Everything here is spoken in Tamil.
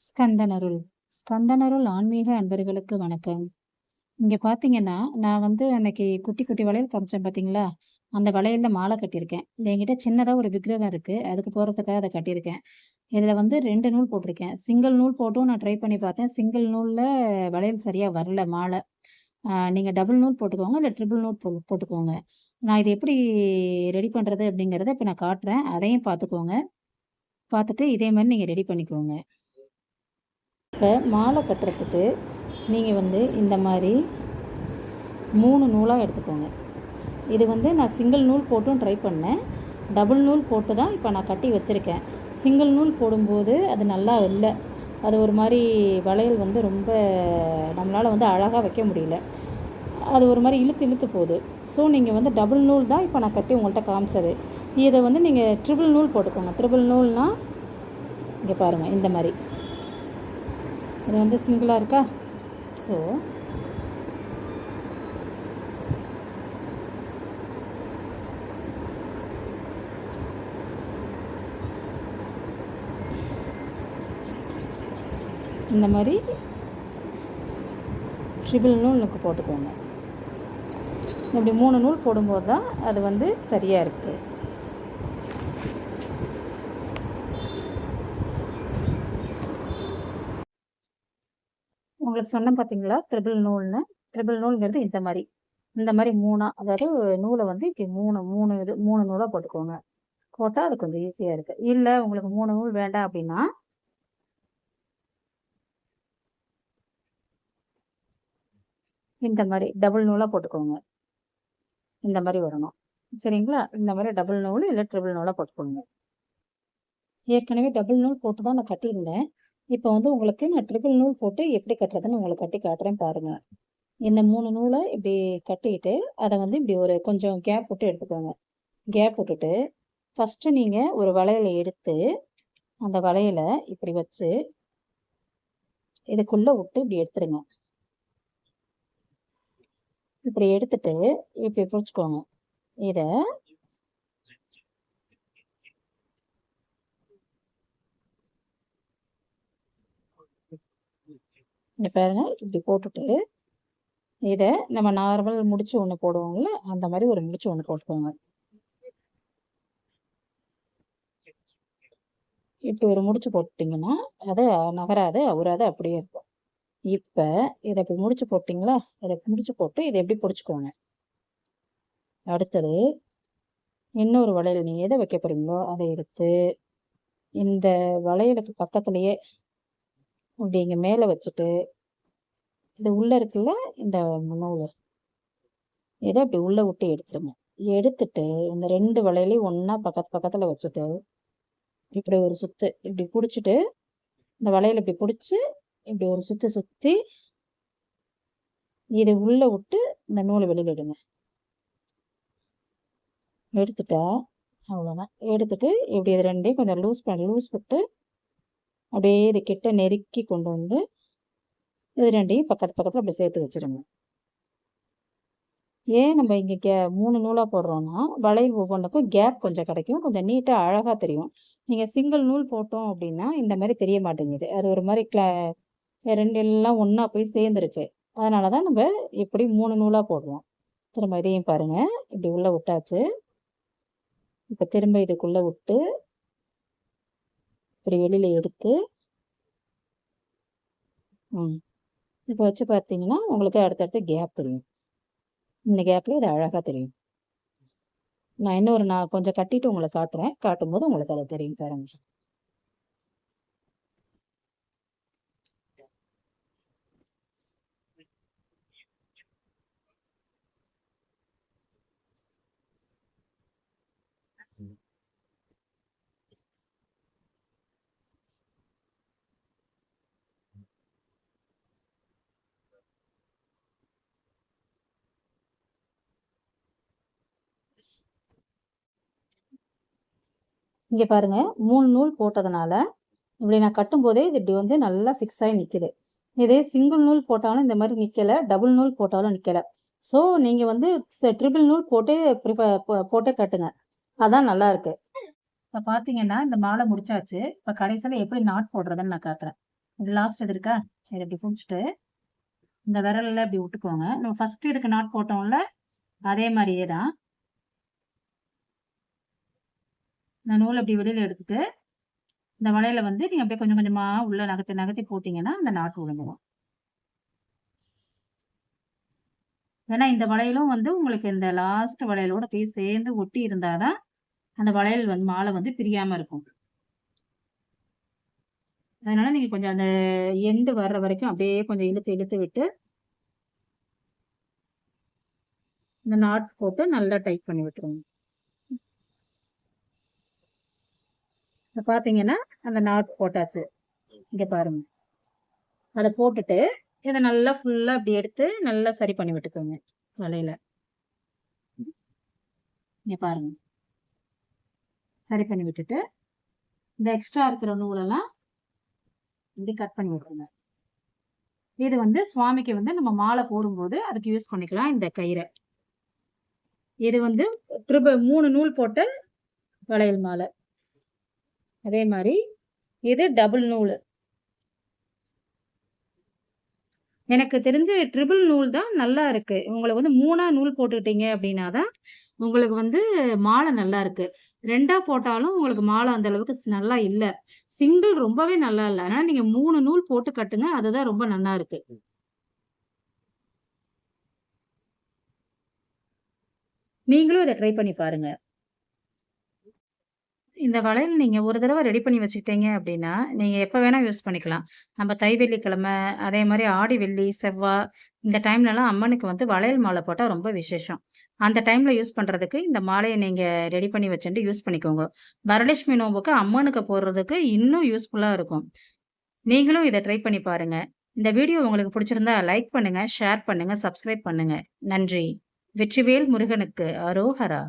ஸ்கந்தனருள் ஸ்கந்தனருள் ஆன்மீக அன்பர்களுக்கு வணக்கம் இங்கே பார்த்தீங்கன்னா, நான் வந்து அன்னைக்கு குட்டி, குட்டி வளையல் காமிச்சேன் பார்த்தீங்களா? அந்த வளையல்ல மாலை கட்டியிருக்கேன். இது என்கிட்ட சின்னதாக ஒரு விக்கிரகம் இருக்குது அதுக்கு போகிறதுக்காக அதை கட்டியிருக்கேன். இதில் வந்து ரெண்டு நூல் போட்டிருக்கேன். சிங்கிள் நூல் போட்டும் நான் ட்ரை பண்ணி பார்த்தேன். சிங்கிள் நூலில் வளையல் சரியாக வரல மாலை. நீங்கள் டபுள் நூல் போட்டுக்கோங்க. இல்லை ட்ரிபிள் நூல் போ போட்டுக்கோங்க. நான் இது எப்படி ரெடி பண்ணுறது அப்படிங்கிறத இப்போ நான் காட்டுறேன். அதையும் பார்த்துக்கோங்க. பார்த்துட்டு இதே மாதிரி நீங்கள் ரெடி பண்ணிக்கோங்க. இப்போ மாலை கட்டுறதுக்கு நீங்கள் வந்து இந்த மாதிரி மூணு நூலாக எடுத்துக்கோங்க. இது வந்து நான் சிங்கிள் நூல் போட்டும் ட்ரை பண்ணேன். டபுள் நூல் போட்டு தான் இப்போ நான் கட்டி வச்சிருக்கேன். சிங்கிள் நூல் போடும்போது அது நல்லா இல்லை அது ஒரு மாதிரி வளையல் வந்து ரொம்ப நம்மளால் வந்து அழகாக வைக்க முடியல. அது ஒரு மாதிரி இழுத்து இழுத்து போகுது ஸோ நீங்கள் வந்து டபுள் நூல் தான் இப்போ நான் கட்டி உங்கள்கிட்ட காமிச்சது. இதை வந்து நீங்கள் ட்ரிபிள் நூல் போட்டுக்கோங்க. ட்ரிபிள் நூல்னா இங்கே பாருங்கள் இந்த மாதிரி இது வந்து சிங்கிளாக இருக்கா? ஸோ இந்த மாதிரி ட்ரிபிள் நூலுக்கு போட்டுக்கோங்க. இப்படி மூணு நூல் போடும்போது தான் அது வந்து சரியாக இருக்குது உங்களுக்கு சொன்ன பார்த்தீங்களா? ட்ரிபிள் நூல்னு. ட்ரிபிள் நூல்ங்கிறது இந்த மாதிரி இந்த மாதிரி மூணா அதாவது நூல வந்து இப்படி 3 3 இது மூணு நூலா போட்டுக்கோங்க. போட்டா அது கொஞ்சம் ஈஸியா இருக்கு. இல்ல உங்களுக்கு மூணு நூல் வேண்டாம் அப்படின்னா இந்த மாதிரி டபுள் நூலா போட்டுக்கோங்க. இந்த மாதிரி வரணும். சரிங்களா? இந்த மாதிரி டபுள் நூல் இல்ல ட்ரிபிள் நூலா போட்டுக்கோங்க. ஏற்கனவே டபுள் நூல் போட்டு தான் நான் கட்டியிருந்தேன். இப்போ வந்து உங்களுக்கு நான் ட்ரிபிள் நூல் போட்டு எப்படி கட்டுறதுன்னு உங்களுக்கு கட்டி காட்டுறேன் பாருங்க. இந்த மூணு நூலை இப்படி கட்டிட்டு, அதை வந்து இப்படி ஒரு கொஞ்சம் கேப் விட்டு எடுத்துக்கோங்க. கேப் விட்டுட்டு, ஃபஸ்ட்டு நீங்கள் ஒரு வளையல எடுத்து, அந்த வளையல இப்படி வச்சு இதுக்குள்ளே விட்டு இப்படி எடுத்துருங்க. இப்படி எடுத்துட்டு, இப்படி பிடிச்சிக்கோங்க இதை இங்க பாருங்க. இப்படி போட்டுட்டு, இதை நம்ம நார்மல் முடிச்சு ஒன்று போடுவோம்ல, அந்த மாதிரி ஒரு முடிச்சு ஒன்று போட்டுக்கோங்க. இப்படி ஒரு முடிச்சு போட்டிங்கன்னா அது நகராது, அவராது அப்படியே இருக்கும். இப்போ இதை இப்படி முடிச்சு போட்டீங்களா? இதை முடிச்சு போட்டு இதை எப்படி பிடிச்சிக்கோங்க அடுத்தது இன்னொரு வளையல் நீ எதை வைக்க போறீங்களோ, அதை எடுத்து, இந்த வளையலுக்கு பக்கத்துலேயே இப்படி இங்கே மேலே வச்சுட்டு, இது உள்ளே இருக்குல்ல இந்த நூலு. இதை இப்படி உள்ளே விட்டு எடுத்துருங்க. எடுத்துட்டு, இந்த ரெண்டு வளையலையும் ஒன்றா பக்கத்து பக்கத்தில் வச்சுட்டு, இப்படி ஒரு சுத்து இப்படி பிடிச்சிட்டு இந்த வளையல இப்படி பிடிச்சி இப்படி ஒரு சுற்றி சுற்றி இதை உள்ளே விட்டு இந்த நூல் வெளியில் எடுங்க. எடுத்துட்டா, அவ்வளோதான். எடுத்துட்டு இப்படி இது ரெண்டையும் கொஞ்சம் லூஸ் பண்ணி லூஸ் விட்டு, அப்படியே இது கிட்ட நெருக்கி கொண்டு வந்து, இது ரெண்டையும் பக்கத்து பக்கத்தில் அப்படி சேர்த்து வச்சுருங்க. ஏன் நம்ம இங்கே கே மூணு நூலாக போடுறோன்னா வளைவு ஒவ்வொன்றுக்கும் கேப் கொஞ்சம் கிடைக்கும். கொஞ்சம் நீட்டாக அழகாக தெரியும். நீங்கள் சிங்கிள் நூல் போட்டோம் அப்படின்னா, இந்த மாதிரி தெரிய மாட்டேங்குது. அது ஒரு மாதிரி கிளா ரெண்டு எல்லாம் ஒன்றா போய் சேர்ந்துருக்கு. அதனால தான் நம்ம இப்படி மூணு நூலாக போடுவோம் திரும்ப இதையும் பாருங்கள் இப்படி உள்ளே விட்டாச்சு. இப்போ திரும்ப இதுக்குள்ளே விட்டு இப்படி வெளியில் எடுத்து ம். இப்போ வச்சு பார்த்தீங்கன்னா, உங்களுக்கு அடுத்தடுத்து கேப் தெரியும். இந்த கேப்பில் இது அழகாக தெரியும். நான் இன்னொரு நான் கொஞ்சம் கட்டிட்டு உங்களை காட்டுறேன். காட்டும்போது உங்களுக்கு அதை தெரியும் பாருங்க. இங்கே பாருங்கள் மூணு நூல் போட்டதுனால, இப்படி நான் கட்டும்போதே இது இப்படி வந்து நல்லா ஃபிக்ஸ் ஆகி நிற்கிது இதே சிங்கிள் நூல் போட்டாலும் இந்த மாதிரி நிற்கலை டபுள் நூல் போட்டாலும் நிற்கலை ஸோ நீங்கள் வந்து ட்ரிபிள் நூல் போட்டு ப்ரிஃபர் போட்டே கட்டுங்க. அதான் நல்லாருக்கு. இப்போ பார்த்தீங்கன்னா, இந்த மாலை முடிச்சாச்சு. இப்போ கடைசியில் எப்படி நாட் போடுறதுன்னு நான் காட்டுறேன். லாஸ்ட் இது இருக்கா இதை இப்படி பிடிச்சிட்டு இந்த விரலில் இப்படி விட்டுக்கோங்க நம்ம ஃபஸ்ட்டு இதுக்கு நாட் போட்டோம்ல அதே மாதிரியே தான் இந்த நூல் அப்படி வெளியில் எடுத்துட்டு இந்த வளையலை வந்து நீங்கள் அப்படியே கொஞ்சம் கொஞ்சமாக உள்ளே நகர்த்தி நகர்த்தி போட்டிங்கன்னா அந்த நாட்டு விழுந்துடும் ஏன்னா இந்த வளையலும் வந்து உங்களுக்கு இந்த லாஸ்ட் வளையலோட போய் சேர்ந்து ஒட்டி இருந்தாதான் அந்த வளையல் வந்து மாலை வந்து பிரியாமல் இருக்கும். அதனால நீங்கள் கொஞ்சம் அந்த எண்டு வர்ற வரைக்கும் அப்படியே கொஞ்சம் இழுத்து இழுத்து விட்டு இந்த நாட் போட்டு நல்லா டைட் பண்ணி விட்டுருங்க. இப்போ பார்த்தீங்கன்னா அந்த நாட் போட்டாச்சு. இங்கே பாருங்க. அதை போட்டுட்டு இதை நல்லா ஃபுல்லாக அப்படி எடுத்து நல்லா சரி பண்ணி விட்டுக்கோங்க வலையில் இங்கே பாருங்க. சரி பண்ணி விட்டுட்டு இந்த எக்ஸ்ட்ரா இருக்கிற நூலெல்லாம் இப்படி கட் பண்ணி விட்டுருங்க. இது வந்து சுவாமிக்கு வந்து நம்ம மாலை போடும்போது அதுக்கு யூஸ் பண்ணிக்கலாம் இந்த கயிறை. இது வந்து ட்ரிப மூணு நூல் போட்ட வளையல் மாலை. அதே மாதிரி இது டபுள் நூல். எனக்கு தெரிஞ்சு ட்ரிபிள் நூல் தான் நல்லா இருக்கு. உங்களுக்கு வந்து மூணா நூல் போட்டுக்கிட்டீங்க அப்படின்னா தான் உங்களுக்கு வந்து மாலை நல்லா இருக்கு. ரெண்டா போட்டாலும் உங்களுக்கு மாலை அந்த அளவுக்கு நல்லா இல்லை. சிங்கிள் ரொம்பவே நல்லா இல்லை. அதனால நீங்க மூணு நூல் போட்டு கட்டுங்க. அதுதான் ரொம்ப நல்லா இருக்கு. நீங்களும் இதை ட்ரை பண்ணி பாருங்க. இந்த வளையல் நீங்கள் ஒரு தடவை ரெடி பண்ணி வச்சுக்கிட்டீங்க அப்படின்னா, நீங்கள் எப்போ வேணால் யூஸ் பண்ணிக்கலாம். நம்ம தை வெள்ளிக்கிழமை, அதே மாதிரி ஆடி வெள்ளி, செவ்வாய் இந்த டைம்லலாம் அம்மனுக்கு வந்து வளையல் மாலை போட்டால் ரொம்ப விசேஷம். அந்த டைமில் யூஸ் பண்ணுறதுக்கு இந்த மாலையை நீங்கள் ரெடி பண்ணி வச்சுட்டு யூஸ் பண்ணிக்கோங்க. வரலட்சுமி நோம்புக்கு அம்மனுக்கு போடுறதுக்கு இன்னும் யூஸ்ஃபுல்லாக இருக்கும். நீங்களும் இதை ட்ரை பண்ணி பாருங்கள் இந்த வீடியோ உங்களுக்கு பிடிச்சிருந்தா லைக் பண்ணுங்கள் ஷேர் பண்ணுங்கள் சப்ஸ்கிரைப் பண்ணுங்கள் நன்றி. வெற்றிவேல் முருகனுக்கு அரோஹரா